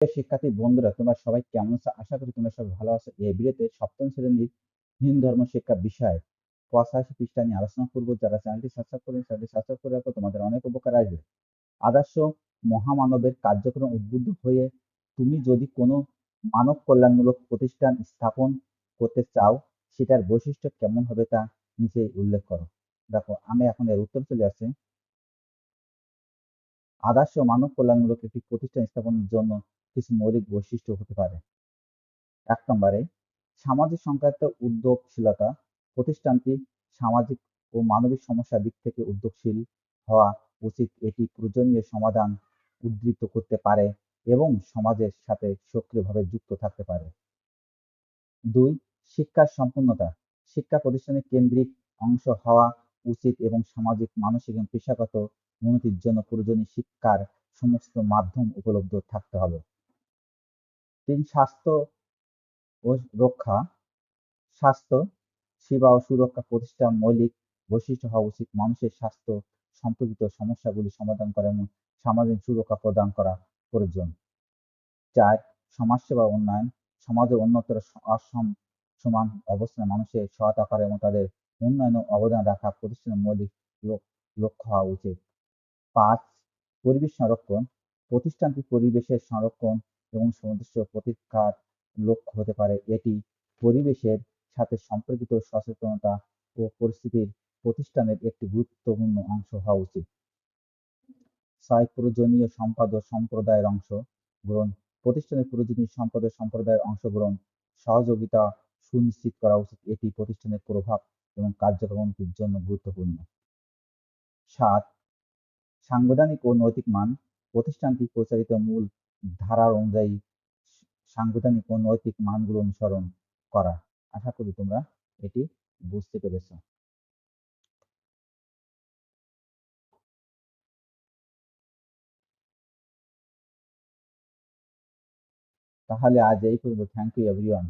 শিক্ষার্থী বন্ধুরা, তোমরা সবাই কেমন আছো? আশা করি তোমরা সবাই ভালো আছো। এই ভিডিওতে সপ্তম শ্রেণির হিন্দু ধর্ম শিক্ষা বিষয় পঁচাশি পৃষ্ঠা নিয়ে আলোচনা করব। যারা চ্যানেলটি সাবস্ক্রাইব করেন, চ্যানেলটি সাবস্ক্রাইব করে রাখো, তোমাদের অনেক উপকার আসবে। আদর্শ মহামানবের কার্যক্রম উদ্বুদ্ধ হয়ে তুমি যদি কোনো মানব কল্যাণমূলক প্রতিষ্ঠান স্থাপন করতে চাও, সেটার বৈশিষ্ট্য কেমন হবে তা নিচে উল্লেখ করো। দেখো, আমি এখন এর উত্তর চলে আসছি। আদর্শ মানব কল্যাণমূলক একটি প্রতিষ্ঠান স্থাপনের জন্য কিছু মৌলিক বৈশিষ্ট্য হতে পারে। এক নম্বরে, সামাজিক সংক্রান্ত উদ্যোগশীলতা, প্রতিষ্ঠানটি সামাজিক ও মানবিক সমস্যার দিক থেকে উদ্যোগশীল হওয়া উচিত। এটি প্রয়োজনীয় সমাধান উদ্ধৃত করতে পারে এবং সমাজের সাথে সক্রিয়ভাবে যুক্ত থাকতে পারে। দুই, শিক্ষার সম্পূর্ণতা। শিক্ষা প্রতিষ্ঠানের কেন্দ্রিক অংশ হওয়া উচিত এবং সামাজিক, মানসিক এবং পেশাগত উন্নতির জন্য প্রয়োজনীয় শিক্ষার সমস্ত মাধ্যম উপলব্ধ থাকতে হবে। তিন, স্বাস্থ্য ও রক্ষা, স্বাস্থ্য, সেবা ও সুরক্ষা প্রতিষ্ঠান, মৌলিক বৈশিষ্ট্য হওয়া উচিত। মানুষের স্বাস্থ্য সম্পর্কিত সমস্যাগুলি সমাধান করা এবং সামাজিক সুরক্ষা প্রদান করা প্রয়োজন। চার, সমাজসেবা উন্নয়ন। সমাজের উন্নতর অসম সমান অবস্থানে মানুষের সহায়তা করা এবং তাদের উন্নয়নে অবদান রাখা প্রতিষ্ঠানের মৌলিক লক্ষ্য হওয়া উচিত। পাঁচ, পরিবেশ সংরক্ষণ। প্রতিষ্ঠানটি পরিবেশের সংরক্ষণ এবং সদস্য প্রতিকার লক্ষ্য হতে পারে। এটি পরিবেশের সাথে সম্পর্কিত সচেতনতা ও পরিস্থিতির প্রতিষ্ঠানের একটি গুরুত্বপূর্ণ অংশ হওয়া উচিত। ছয় প্রয়োজনীয় সম্পদ সম্প্রদায়ের অংশ গ্রহণ। প্রতিষ্ঠানের প্রয়োজনীয় সম্পদ সম্প্রদায়ের অংশগ্রহণ সহযোগিতা সুনিশ্চিত করা উচিত। এটি প্রতিষ্ঠানের প্রভাব এবং কার্যক্রমটির জন্য গুরুত্বপূর্ণ। সাত, সাংবিধানিক ও নৈতিক মান। প্রতিষ্ঠানটি প্রচারিত মূল ধারার অনুযায়ী সাংবিধানিক ও নৈতিক মানগুলো অনুসরণ করা। আশা করি তোমরা এটি বুঝতে পেরেছ। তাহলে আজ এই পর্যন্ত। Thank you everyone